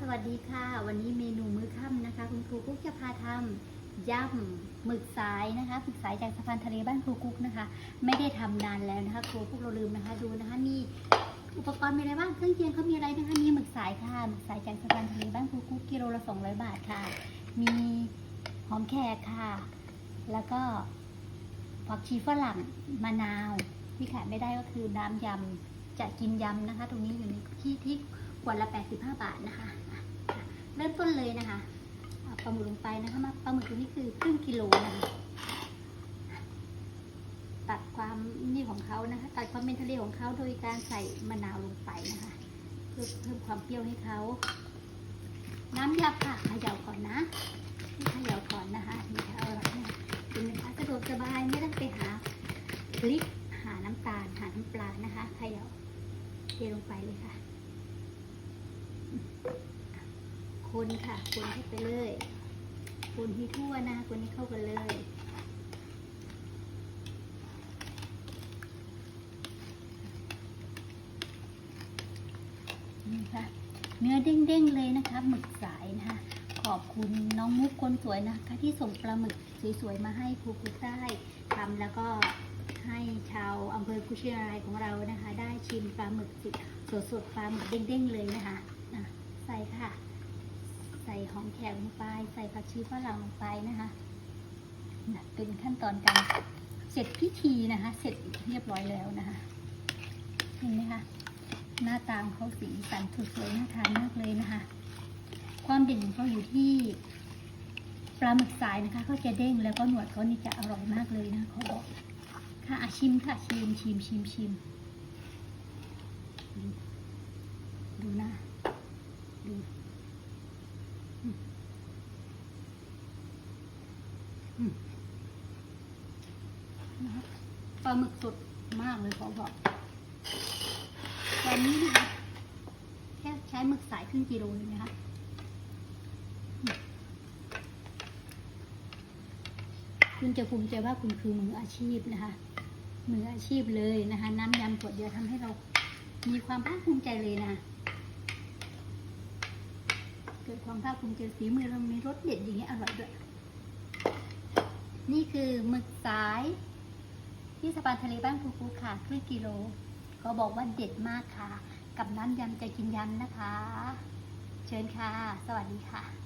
สวัสดีค่ะ วันนี้เมนูมื้อค่ำนะคะ คุณครูกุ๊กจะพาทำยำหมึกสายนะคะหมึกสายจากสะพานทะเลบ้านครูกุ๊กนะคะ ไม่ได้ทำนานแล้วนะคะครูกุ๊กเราลืมนะคะดูนะคะมีอุปกรณ์มีอะไรบ้างเครื่องเคียงเขามีอะไรนะคะมีหมึกสายค่ะหมึกสายจากสะพานทะเลบ้านครูกุ๊กกิโลละ200บาทค่ะ มีหอมแขกค่ะ แล้วก็ผักชีฝรั่งมะนาวที่ขาดไม่ได้ก็คือน้ำยำจะกินยำนะคะ ตรงนี้อยู่ในที่ที่ วดละ 85 บาทนะคะ เริ่มต้นเลยนะคะเอาปลาหมึกลงไปนะคะมาปลาหมึกตัวนี้คือครึ่งกิโลนะคะตัดความนี่ของเขานะคะตัดความเป็นทะเลของเขาโดยการใส่มะนาวลงไปนะคะ เพื่อเพิ่มความเปรี้ยวให้เขาน้ำยาค่ะเขย่าก่อนนะเขย่าก่อนนะคะนี่ค่ะเอาละเนี่ยเป็นนะคะสะดวกสบายไม่ต้องไปหาพริกหาน้ำตาลหาน้ำปลานะคะเขย่าเทลงไปเลยค่ะ คนค่ะคนให้ไปเลยคนให้ทั่วนะคะคนให้เข้ากันเลยนี่ค่ะเนื้อเด้งๆเลยนะคะหมึกสายนะคะขอบคุณน้องมุกคนสวยนะคะที่ส่งปลาหมึกสวยๆมาให้ครูกุ๊กได้ทำแล้วก็ให้ชาวอำเภอกุชินารายของเรานะคะ ได้ชิมปลาหมึกสดๆปลาหมึกเด้งๆเลยนะคะ หอมแขกลงไป ใส่ผักชีฝรั่งลงไปนะคะน่ะเป็นขั้นตอนการเสร็จพิธีนะคะ เสร็จเรียบร้อยแล้วนะคะเห็นไหมคะหน้าตาของเขาสีสันสดสวยน่าทานมากเลยนะคะ ความเด่นของเขาอยู่ที่ปลาหมึกสายนะคะเขาจะเด้งแล้วก็หนวดเขานี่จะอร่อยมากเลยนะเขาบอกค่ะชิมค่ะชิมชิมชิมชิมดูนะดูอืมอืมนะคะ ปลาหมึกสดมากเลยขาบอกวันนี้นะคะ แค่ใช้หมึกสายครึ่งกิโลเองนะคะคุณจะภูมิใจว่าคุณคือมืออาชีพนะคะ มืออาชีพเลยนะคะ น้ำยำขวดเดียวทำให้เรามีความภาคภูมิใจเลยนะ เกิดความภาคภูมิใจฝีมือเรามีรสเด็ดอย่างนี้ยอร่อยด้วย นี่คือหมึกสาย ที่สะพานทะเลบ้านครูคูค่ะครึ่งกิโลเขาบอกว่าเด็ดมากค่ะ กับน้ำยำจะกินยำนะคะ เชิญค่ะ สวัสดีค่ะ